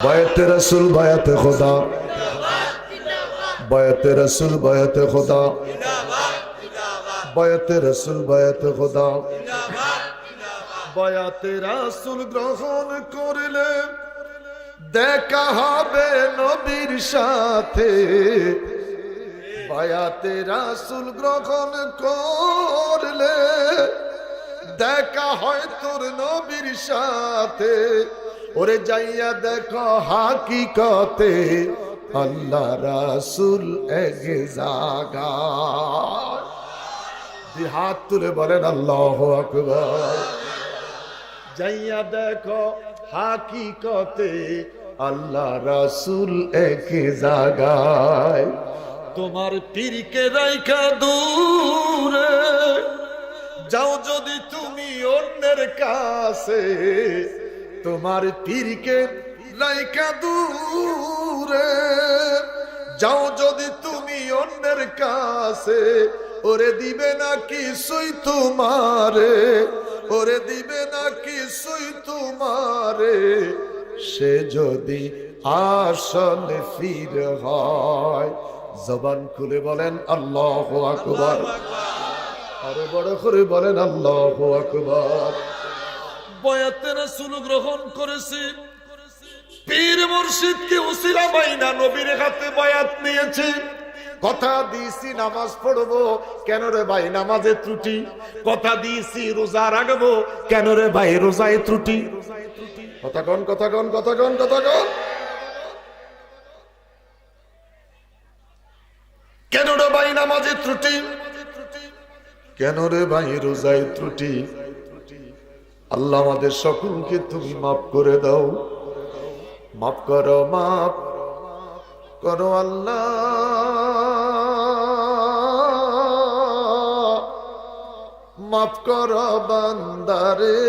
বায়াতে রসুল, বায়াতে খোদা। বায়াতে রসুল, বায়াতে খোদা। বায়াতে রসুল, বায়াতে খোদা। বায়াতে রাসুল গ্রহণ করলে দেখা হবে নবীর সাথে। বায়াতে রাসুল গ্রহণ করলে দেখা হয় তোর নবীর সাথে। ওরে যাইয়া দেখো হাকিকতে আল্লাহ রাসুল এক জাগা হাত তুলে বলেন, আল্লাহ আকবর। যাইয়া দেখো হাকিকতে আল্লাহ রাসুল এক জাগায় তোমার পীরকে রাইখা দূরে, যাও যদি তুমি অন্যের কাছে। তোমার পীরকে রাইখা দূরে। যাও যদি তুমি অন্যের কাছে, ওরে দিবে না কিছুই তোমারে, ওরে দিবে না কিছুই তোমারে। সে যদি আসলে ফির হয়, জবান খুলে বলেন, আল্লাহ আকবর। আরও বড় করে বলেন, আল্লাহ আকবর। বয়াতে রাসূল গ্রহণ করেছে। পীর মুর্শিদকে নবীর হাতে বয়াত নিয়েছে। কথা দিয়েছি, নামাজ পড়ব, কেন রে ভাই নামাজে ত্রুটি? কথা দিয়েছি, রোজা রাখব, কেন রে ভাই রোজায় ত্রুটি? কথা কন কথা কন কথা কন কথা কন কেন রে ভাই নামাজে ত্রুটি? কেন রে ভাই রোজায় ত্রুটি? আল্লাহ আমাদের সকলকে তুমি মাফ করে দাও। মাফ করো মাফ করো আল্লাহ। মাফ করো বান্দারে।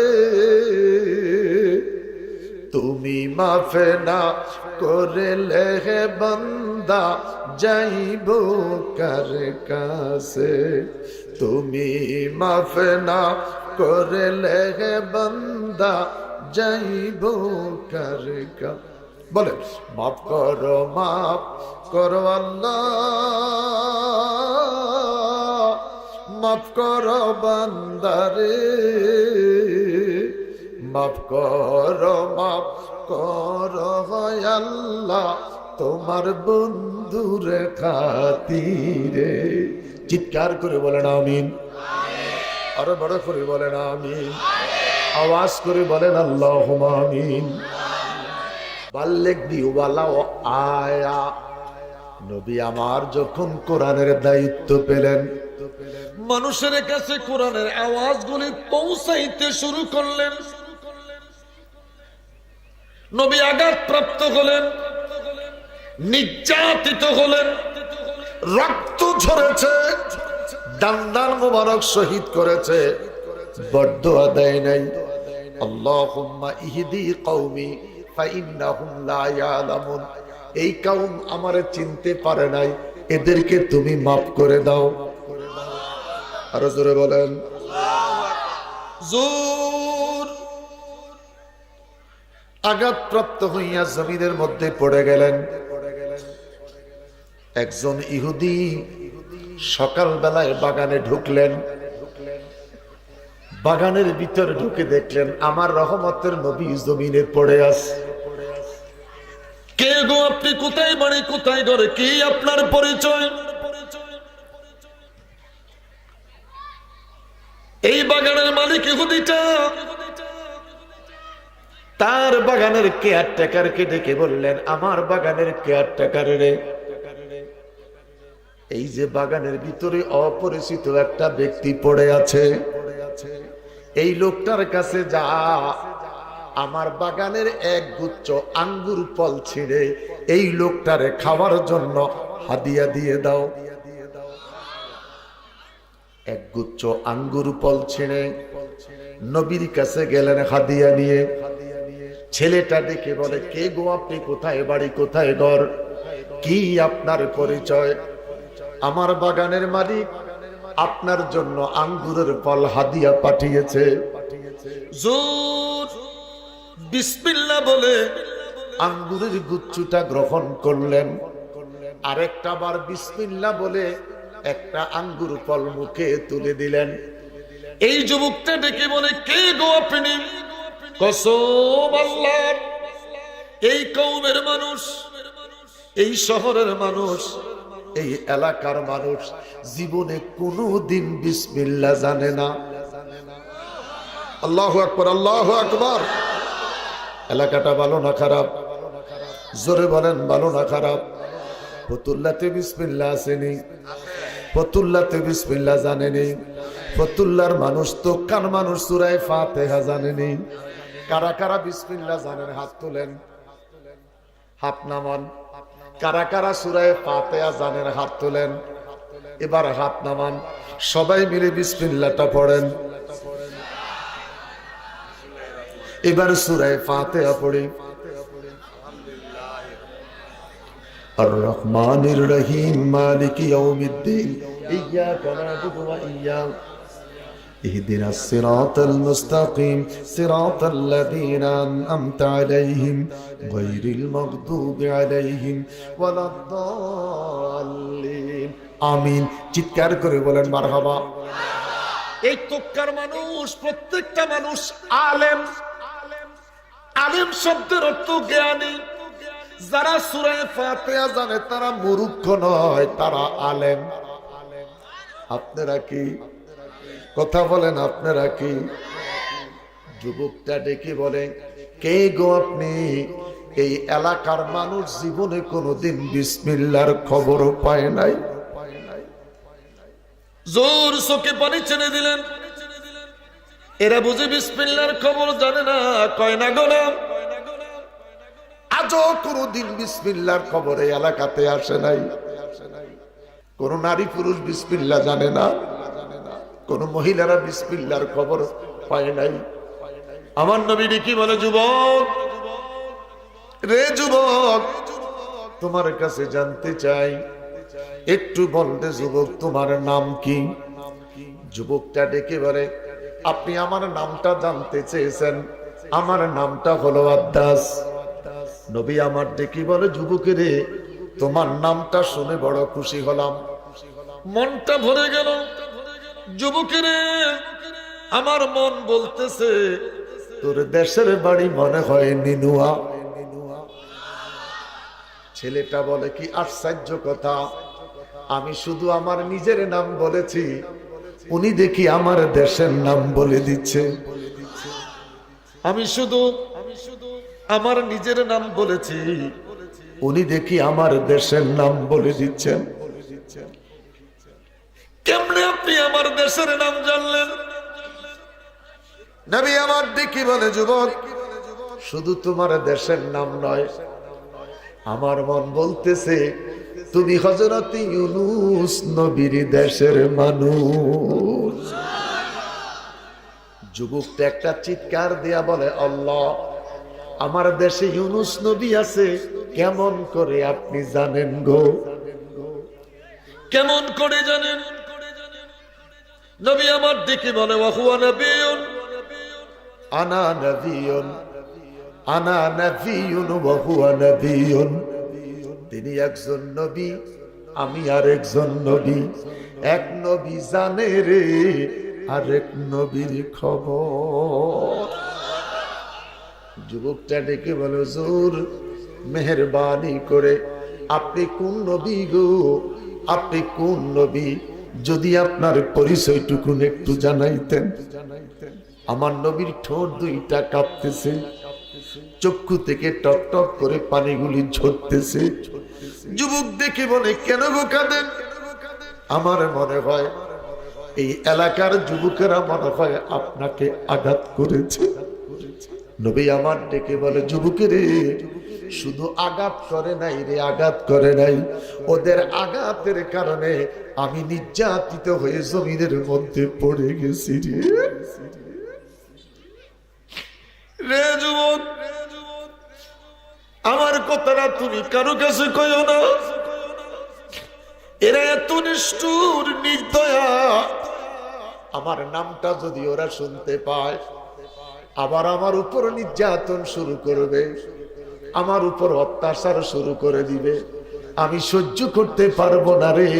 তুমি মাফে না করলে হে বান্দা, যাইব কার কাছে? তুমি মাফে না করলে হে বান্দা, যাইব কার বলে মাফ করো মাফ করো আল্লাহ। মাফ করো বান্দারে মাফ করো মাফ করো আল্লাহ, তোমার বন্ধুর খাতিরে। চিৎকার করে বলেন, আমিন। আরও বড় করে বলেন আমিন। আওয়াজ করে বলেন আল্লাহ আমিন। আয়া। নবী আমার যখন কোরআনের দায়িত্ব পেলেন, মানুষের কাছে কোরআনের আওয়াজগুলি পৌঁছাইতে শুরু করলেন। নবী আঘাত প্রাপ্ত হলেন, নির্যাতিত হলেন, রক্ত ঝরেছে। দান্দান মোবারক শহীদ করেছে। বড্ড আদায় নাই। আল্লাহুম্মা ইহদি কওমি ফাইন্নাহুম লা ইয়ালামুন। এই কওম আমারে চিনতে পারে নাই। এদেরকে তুমি মাফ করে দাও। আরও জোরে বলেন। জোর। আঘাতপ্রাপ্ত হইয়া জমিনের মধ্যে পড়ে গেলেন। একজন ইহুদি সকালবেলায় বাগানে ঢুকলেন। বাগানের ভিতরে ঢুকে দেখলেন আমার রহমতের নবী জমিনে পড়ে আছে। কে গো আপনি কোথায় বাড়ি কোথায় ঘরে কি আপনার পরিচয়? এই বাগানের মালিক ইহুদিটা। তার বাগানের কেয়ারটেকারকে ডেকে বললেন আমার বাগানের কেয়ারটেকার রে। এই যে বাগানের ভিতরে অপরিচিত একটা ব্যক্তি পড়ে আছে। এই লোকটার কাছে যা, আমার বাগানের এক গুচ্ছ আঙ্গুর ফল ছিঁড়ে এই লোকটারে খাওয়ার জন্য হাদিয়া দিয়ে দাও। এক গুচ্ছ আঙ্গুর ফল ছিঁড়ে নবীর কাছে গেলেন হাদিয়া নিয়ে। ছেলেটা দেখে বলে, কে গো আপনি? কোথায় বাড়ি? কোথায় ঘর? কি আপনার পরিচয়? আমার বাগানের মালিক আপনার জন্য আঙ্গুরের ফল হাদিয়া পাঠিয়েছে। বিসমিল্লা বলে আঙ্গুরের গুচ্ছুটা গ্রহণ করলেন। আরেকটা বার বিসমিল্লা বলে একটা আঙ্গুর ফল মুখে তুলে দিলেন। এই যুবকটা ডেকে বলে কে গো আপনি? কসম এই কৌমের মানুষ এই শহরের মানুষ এই এলাকার মানুষ জীবনে কোনো দিন বিসমিল্লা জানে না। আল্লাহ আকবর আল্লাহ আকবর। এলাকাটা ভালো না খারাপ? জোরে বলেন, ভালো না খারাপ? ফতুল্লাতে বিসমিল্লা আসেনি। ফতুল্লাতে বিসমিল্লা জানেনি। ফতুল্লার মানুষ তো কান মানুষ সুরায় ফাতেহা জানেনি। কারা কারা বিসমিল্লা জানেন? হাত তোলেন। হাত নামান। কারা কারা সুরায় পাতেয়া জানের হাত তোলেন। এবার হাত নামান। সবাই মিলে বিসমিল্লাটা পড়েন। এবার সুরায় ফাতেয়া পড়ি। আর রহমানির রহিম মালিক ইয়া কনা ওয়া ইয়া اهدنا الصراط المستقيم صراط الذين أنعمت عليهم غير المغضوب عليهم ولا الضالين আমিন চিৎকার করে বলেন মারহাবা এই তক্কার মানুষ প্রত্যেকটা মানুষ আলেম আলেম শব্দের অর্থ জ্ঞানী যারা সুরায় ফাতেহা জানে তারা মূর্খ নয় তারা আলেম আপনারা কি কথা বলেন আপনারা কি? যুবকটা ডেকে বলে কে গো আপনি? এই এলাকার মানুষ জীবনে কোনোদিন বিসমিল্লার খবরও পায় নাই। জোর চোখে পানি ছেড়ে দিলেন। এরা বুঝে বিসমিল্লার খবর জানে না কয় না গোলাম আজও কোনোদিন বিসমিল্লার খবর এই এলাকাতে আসে নাই। কোন নারী পুরুষ বিসমিল্লা জানে না। কোন মহিলারা বিসমিল্লার খবর পায় নাই। আমার নবী কি বলে, যুবক, রে যুবক, তোমার কাছে জানতে চাই, একটু বলতে যুবক, তোমার নাম কি? যুবকটা ডেকে বলে, আপনি আমার নামটা জানতে চেয়েছেন। আমার নামটা হলো আদাস নবী আমার ডেকে বলে যুবকেরে তোমার নামটা শুনে বড় খুশি হলাম। মনটা ভরে গেল। যুবকের, আমার মন বলতেছে, তোর দেশের বাড়ি মনে হয় নিনুয়া। ছেলেটা বলে, কি আশ্চর্য কথা। আমি শুধু আমার নিজের নাম বলেছি। উনি দেখি আমার দেশের নাম বলে দিচ্ছে। আমি শুধু আমি শুধু আমার নিজের নাম বলেছি। উনি দেখি আমার দেশের নাম বলে দিচ্ছেন। কেমনে আপনি আমার দেশের নাম জানলেন? নবী আমার দেখি বলে যুবক শুধু তোমার দেশের নাম নয় আমার মন বলতেছে তুমি হজরত ইউনুস নবীর দেশের মানুষ। যুবকটা একটা চিৎকার দিয়া বলে আল্লাহ আমার দেশে ইউনুস নবী আছে কেমন করে আপনি জানেন গো? কেমন করে জানেন? নবী আমার দিকে বলে আনা তিনি একজন নবী, আমি আর একজন নবী। এক নবী জানে রে, আরেক নবীর খবর। যুবকটা ডেকে বলো জোর মেহরবানি করে, আপনি কোন নবী গো? আপনি কোন নবী? যদি আপনার পরিচয় পরিচয়টুকুন একটু জানাইতেন। আমার নবীর ঠোঁট দুইটা কাঁপতেছে। চক্ষু থেকে টপ টপ করে পানিগুলি ঝরতেছে। যুবক দেখে বলে, কেন কাঁদেন? আমার মনে হয়, এই এলাকার যুবকেরা মনে হয় আপনাকে আঘাত করেছে। নবী আমার ডেকে বলে, যুবকের, শুধু আঘাত করে নাই রে, আঘাত করে নাই। ওদের আঘাতের কারণে আমি নির্যাতিত হয়ে জমিনের মধ্যে পড়ে গেছি রে। আমার কথাটা তুমি কারও কাছে কইও না। এরা এত নিষ্ঠুর, নির্দয়া। আমার নামটা যদি ওরা শুনতে পায়, আবার আমার উপর নির্যাতন শুরু করবে, আমার উপর অত্যাচার শুরু করে দিবে, আমি সহ্য করতে পারব না রে।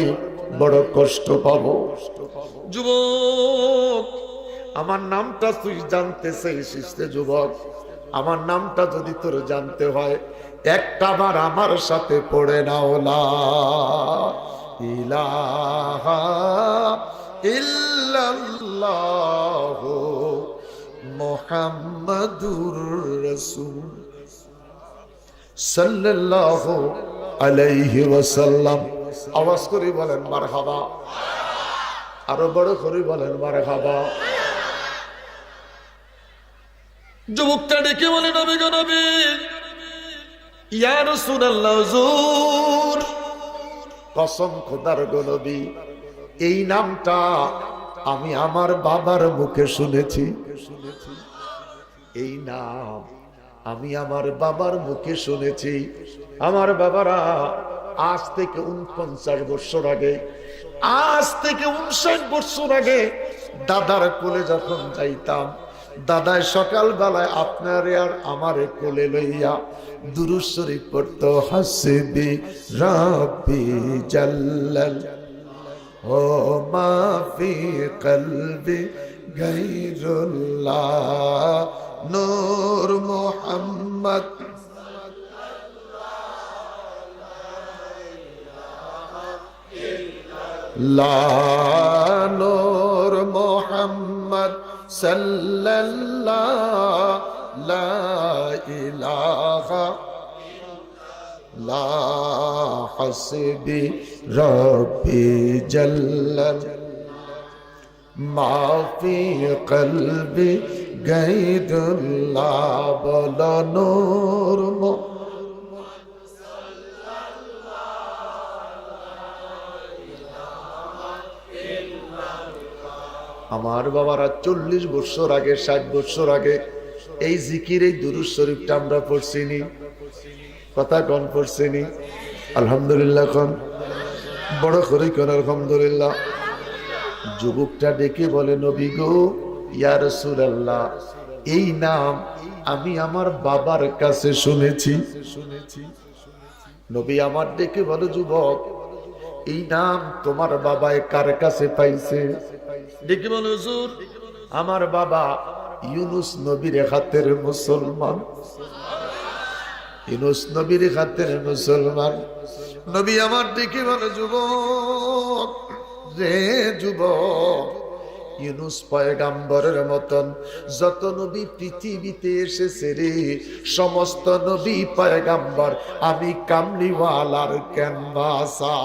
বড় কষ্ট পাবো। যুবক আমার নামটা তুই জানতে চাইছিস যুবক। আমার নামটা যদি তোর জানতে হয় একটা বার আমার সাথে পড়ে নাও লা ইলাহা ইল্লাল্লাহ মুহাম্মাদুর রাসূল সাল্লাল্লাহু আলাইহি ওয়াসাল্লাম। আওয়াজ করে বলেন মারহাবা। আরও বড় করে বলেন মারহাবা। যুবকটা ডেকে বলে নবী নবী। ইয়া রাসূলুল্লাহ হুজুর। কসম খোদার গনবী এই নামটা আমি আমার বাবার মুখে শুনেছি। এই নাম আমি আমার বাবার মুখে শুনেছি। আমার বাবারা আজ থেকে উনপঞ্চাশ বছর আগে, আজ থেকে উনষাট বছর আগে দাদার কোলে যখন যাইতাম দাদায় সকাল বেলায় আপনার আর আমারে কোলে লইয়া দুরুদ শরীফ পড়তো, হাসবি রাব্বি জাল্লাল। ও মাফি কলবি গাইরুল্লাহ নূর মোহাম্মদ। লা নূর মোহাম্মদ সাল্লাল্লাহ লা ইলাহা লা হাসবি রব্বি জাল্লাল মাফি কলবি গাইদুল্লাহ বল নূর মো- আমার বাবারা চল্লিশ বছর আগে, ষাট বছর আগে এই জিকির, এই দুরুজ শরীফটা আমরা পড়ছিনি। কথা কন পড়ছিনি। আলহামদুলিল্লাহ কন বড় করে কন আলহামদুলিল্লাহ। যুবকটা ডেকে বলে, নবী গো, ইয়া রাসূলুল্লাহ, এই নাম আমি আমার বাবার কাছে শুনেছি শুনেছি। নবী আমার ডেকে বলে, যুবক এই নাম তোমার বাবায় কার কাছে পাইছে? দেখি বল হুজুর। আমার বাবা ইউনুস নবীর হাতের মুসলমান। ইউনুস নবীর হাতের মুসলমান। নবী আমার দেখে বলে যুবক রে যুবক ইউনুস পয়গাম্বরের মতন। যত নবী পৃথিবীতে এসেছে রে সমস্ত নবী পয়গাম্বর আমি কামলিওয়ালার ক্যানভাসা।